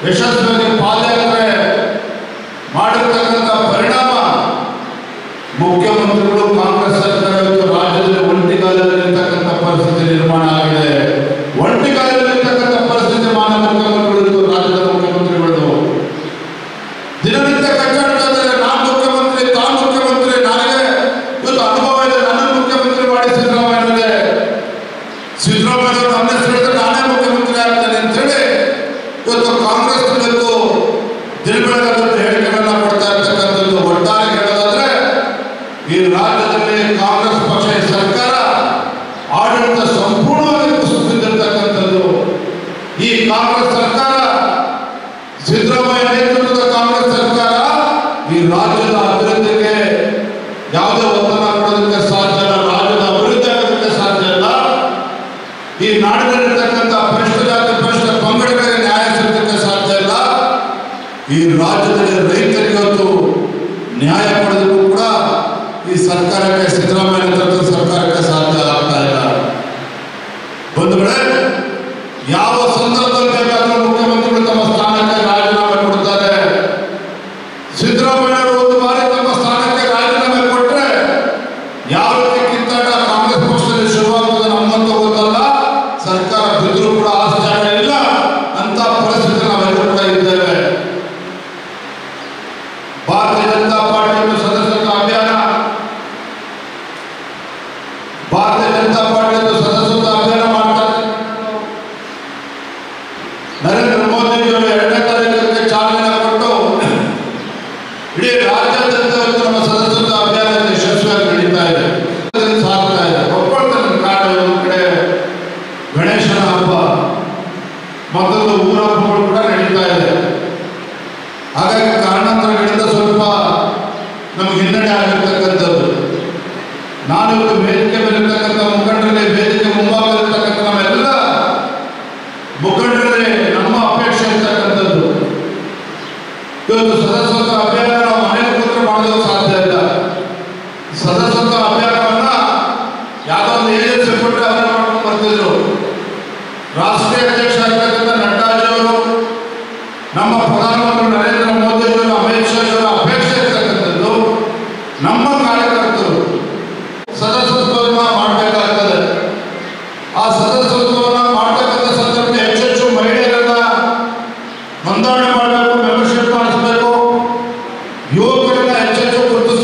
Deixa as ಈ ರಾಜ್ಯದಲ್ಲಿ ರೈತರಿಗೆ ಇವತ್ತು ನ್ಯಾಯ ಪಡೆದರೂ ಕೂಡ ಈ ಸರ್ಕಾರಕ್ಕೆ ಸಿದ್ದರಾಮಯ್ಯ ಸರ್ಕಾರಕ್ಕೆ ಭಾರತೀಯ ಜನತಾ ಪಾರ್ಟಿಯನ್ನು ಸದಸ್ಯತ್ವ ಅಭಿಯಾನ ಭಾರತೀಯ ಜನತಾ ಪಾರ್ಟಿಯನ್ನು ಸದಸ್ಯತ್ವ ಅಭಿಯಾನ ಮಾಡ್ತಾರೆ ನರೇಂದ್ರ ಮೋದಿಜಿಯವರು ಎರಡನೇ ತಾರೀಕಿಗೆ ಚಾಲನೆ ಕೊಟ್ಟು ಇಡೀ ರಾಜ್ಯಾದ್ಯಂತ ಇವತ್ತು ನಮ್ಮ ಸದಸ್ಯತ್ವ ಅಭಿಯಾನ ಯಶಸ್ವಿಯಾಗಿ ನಡೀತಾ ಇದೆ ಸಾಗ್ತಾ ಇದೆ ಒಪ್ಕೊಳ್ತಾರೆ ಕಾರಣ ಒಂದು ಕಡೆ ಗಣೇಶನ ಹಬ್ಬ ಮತ್ತೊಂದು ಊರ ಹಬ್ಬಗಳು ಕೂಡ ಇವತ್ತು ಸದಸ್ಯತ್ವ ಅಭಿಯಾನ ನಾವು ಮನೆಯಲ್ಲಿ ಕೂತ್ರೆ ಮಾಡೋದಕ್ಕೆ ಸಾಧ್ಯ ಇಲ್ಲ. ಸದಸ್ಯತ್ವ ಅಭಿಯಾನವನ್ನ ಯಾವುದೋ ಒಂದು ಏಜೆನ್ಸಿ ಕೊಟ್ಟರೆ ಅದನ್ನ ಮಾಡ್ಕೊಂಡು ಬರ್ತಿದ್ರು. ರಾಷ್ಟ್ರೀಯ ಅಧ್ಯಕ್ಷ ಆಗಿರ್ತಕ್ಕಂಥ ನಡ್ಡಾಜಿಯವರು ನಮ್ಮ ಪ್ರಧಾನಮಂತ್ರಿ ನರೇಂದ್ರ ಮೋದಿಯವರು ಅಮಿತ್ ಶಾ ಅವರ ಅಪೇಕ್ಷೆ ಇರ್ತಕ್ಕಂಥದ್ದು ನಮ್ಮ ಕಾರ್ಯಕರ್ತರು ಸದಸ್ಯತ್ವವನ್ನು ಮಾಡಬೇಕಾಗ್ತದೆ. ಆ ಸದಸ್ಯತ್ವವನ್ನು corre el chacho con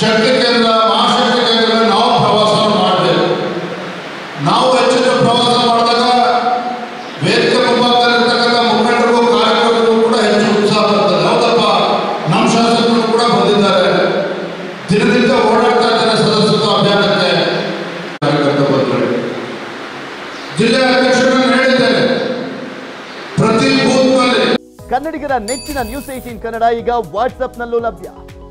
ಶಕ್ತಿ ಕೇಂದ್ರ ಮಹಾಶಕ್ತಿ ಕೇಂದ್ರ ನಾವು ಪ್ರವಾಸ ಮಾಡಿದೆವು ನಾವು ಹೆಚ್ಚಿನ ಪ್ರವಾಸ ಮಾಡಿದಾಗ ವೇದಿಕೆ ಮುಂಭಾಗದಲ್ಲಿರ್ತಕ್ಕಂಥ ಮುಖಂಡರು ಕಾರ್ಯಕರ್ತರು ಕೂಡ ಹೆಚ್ಚು ಉತ್ಸಾಹ ಬರ್ತದೆ. ಹೌದಪ್ಪ? ನಮ್ಮ ಶಾಸಕರು ಕೂಡ ಬಂದಿದ್ದಾರೆ. ದಿನದಿಂದ ಓಡಾಡ್ತಾ ಇದ್ದಾರೆ ಸದಸ್ಯತ್ವ ಅಭಿಯಾನಕ್ಕೆ ಕಾರ್ಯಕರ್ತ ಬಂಧುಗಳೇ. ಜಿಲ್ಲಾ ಅಧ್ಯಕ್ಷರನ್ನು ಹೇಳಿದ್ದೇನೆ ಪ್ರತಿ ಬೂತ್ನಲ್ಲಿ ಕನ್ನಡಿಗರ ನೆಚ್ಚಿನ ನ್ಯೂಸ್ ಏಟೀನ್ ಕನ್ನಡ ಈಗ ವಾಟ್ಸ್ಆಪ್ನಲ್ಲೂ ಲಭ್ಯ.